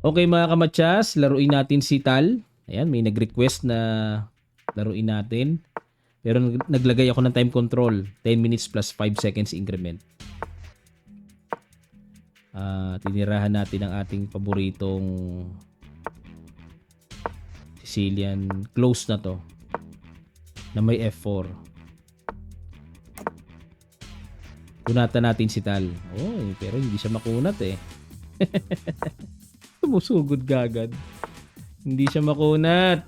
Okay mga kamatsas, laruin natin si Tal. Ayan, may nag-request na laruin natin. Pero nag- naglagay ako ng time control. 10 minutes plus 5 seconds increment. Ah, tinirahan natin ang ating paboritong Sicilian close na to na may F4. Kunatan natin si Tal. Oh, pero hindi siya makunat eh. Sumusugod gagad. Hindi siya makunat.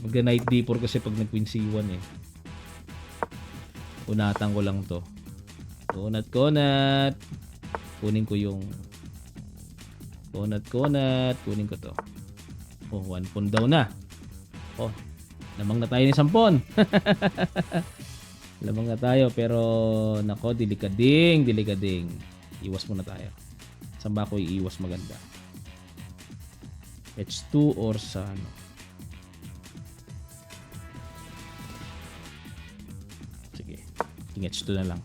Magka night D4 kasi pag nag-queen C1 eh. Kunatan ko lang to. Kunat, kunat. Kunin ko yung kunat, kunat. Kunin ko to. Oh, one pawn daw na. Oh, lamang na tayo ni sampon. lamang na tayo pero nako, delikading, delikading. Iwas muna tayo. Saan ba ako iiwas maganda? H2 or sa ano? Sige. King H2 na lang.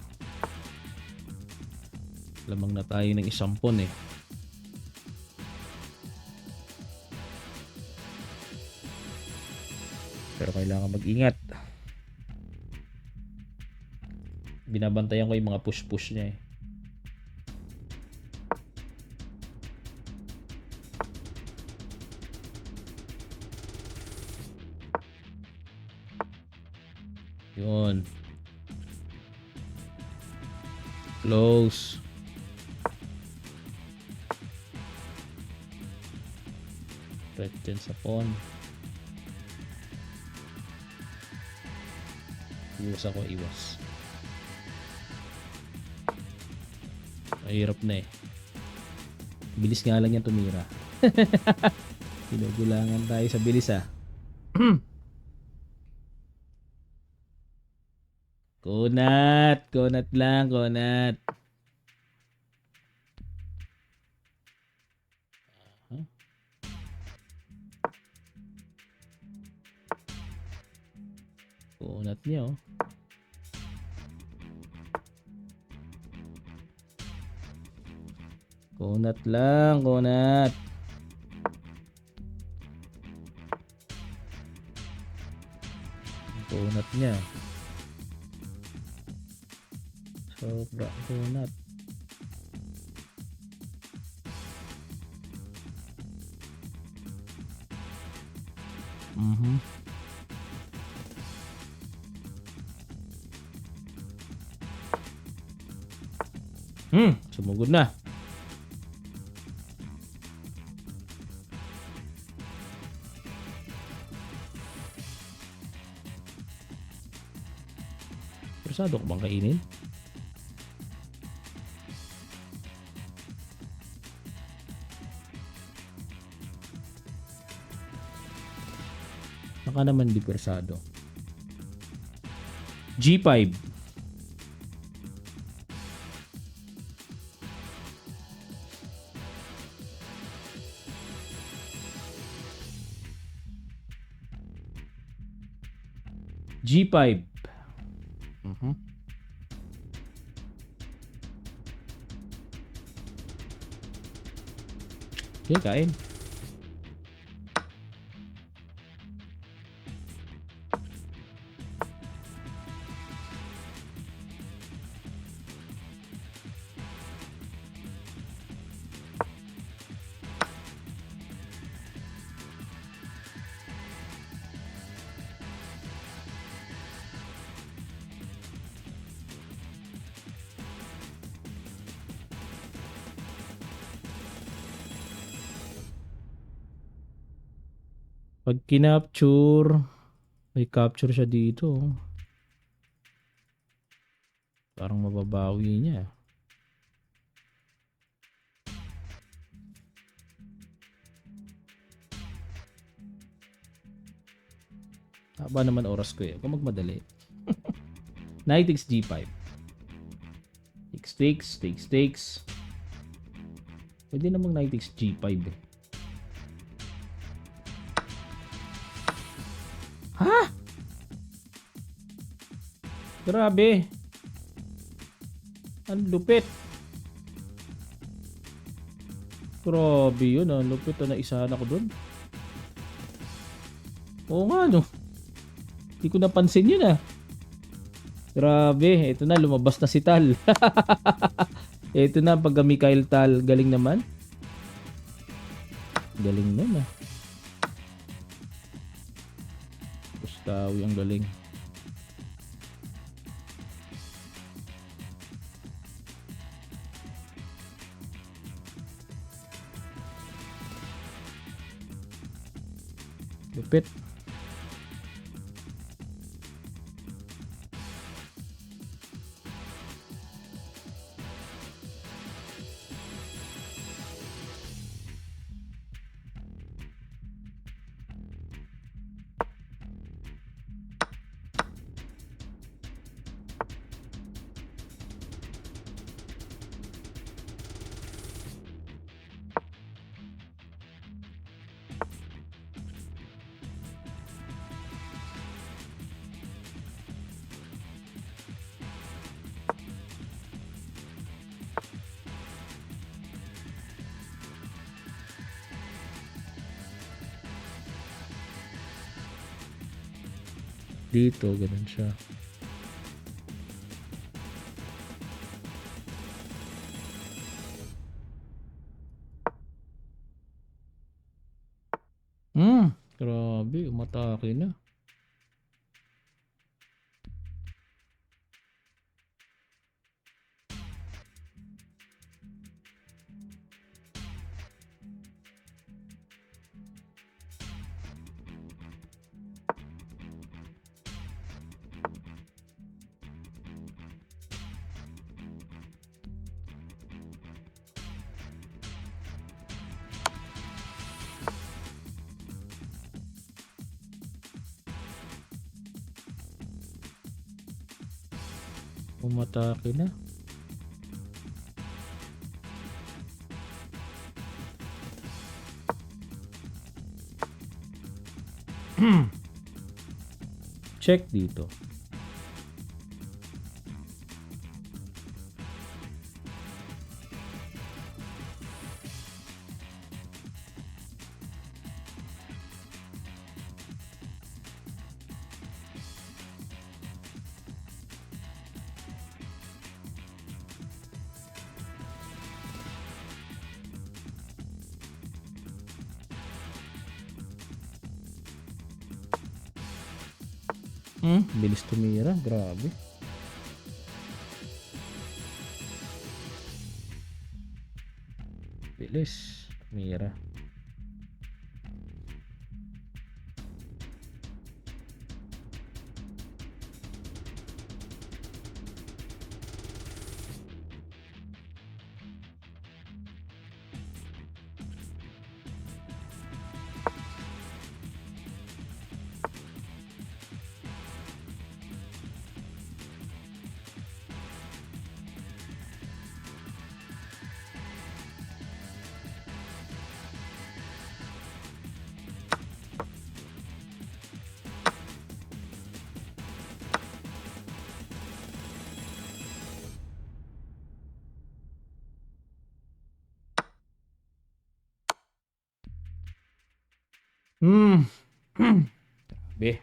Lamang na tayo ng isang pon eh. Pero kailangan mag-ingat. Binabantayan ko yung mga push-push niya eh. Close. Threat dyan sa pawn. Iwas ako, iwas. Mahirap na eh. Bilis nga lang yan tumira. Pinugulangan tayo sa bilis ah. kunat! Kunat lang, kunat. Kunat niya oh. Kunat lang, kunat. Kunat niya. Sobra kunat. Mhm. Hmm, sumugod na. Persado ko kainin? Baka naman di persado. G5. G5. Mhm. Okay, kain. Pag kinapture, may capture siya dito. Parang mababawi niya. Haba naman oras ko eh. Kung magmadali. Knight takes G5. Takes, takes, takes, takes. Pwede namang Knight takes G5 eh. Grabe. Ang lupit. Grabe yun ah. Lupit na isahan ako dun. Oo nga no. Hindi ko napansin yun ah. Grabe. Ito na. Lumabas na si Tal. Ito na. Pag Mikael Tal. Galing naman. Galing nun ah. Gustawi ang galing. Lupit. Dito, ganun siya. Hmm, grabe, umatake na. Umatake na. Check dito. Hmm, bilis tumira. Grabe. Bilis. Hmm. Grabe.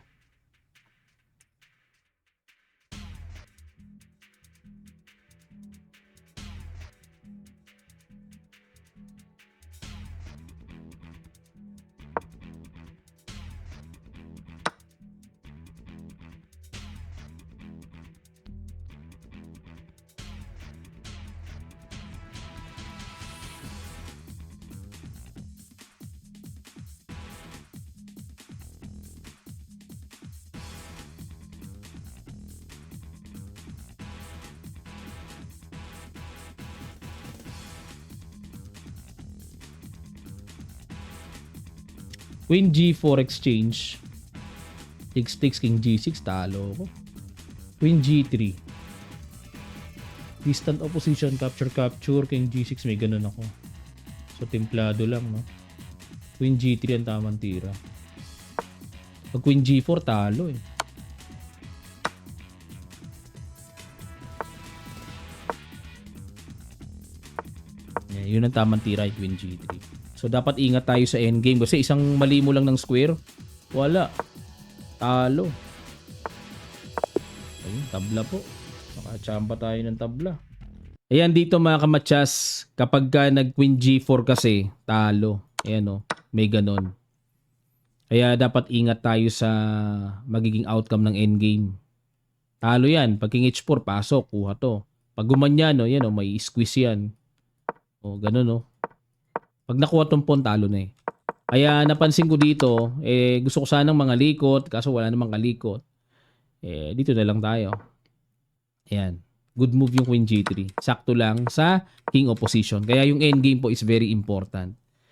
Queen G4 exchange. Takes takes King G6 talo ko. Queen G3. Distant opposition capture capture King G6 may ganun ako. So templado lang no. Queen G3 ang tamang tira. Pag Queen G4 talo eh. Yeah, yun ang tamang tira, Queen G3. So, dapat ingat tayo sa endgame. Kasi isang mali mo lang ng square, wala. Talo. Ayun, tabla po. Nakachamba tayo ng tabla. Ayan dito mga kamatsas, kapag ka nag Queen G4 kasi, talo. Ayan o, may ganon. Kaya dapat ingat tayo sa magiging outcome ng endgame. Talo yan. Pag King H4, pasok, kuha to. Pag gumanyan, no, yan o, may squeeze yan. O, ganun o. Pag nakuha tong pawn, talo na eh. Kaya napansin ko dito, eh, gusto ko sanang mga likot, kaso wala namang kalikot. Eh, dito na lang tayo. Ayan. Good move yung Queen G3. Sakto lang sa King opposition. Kaya yung endgame po is very important.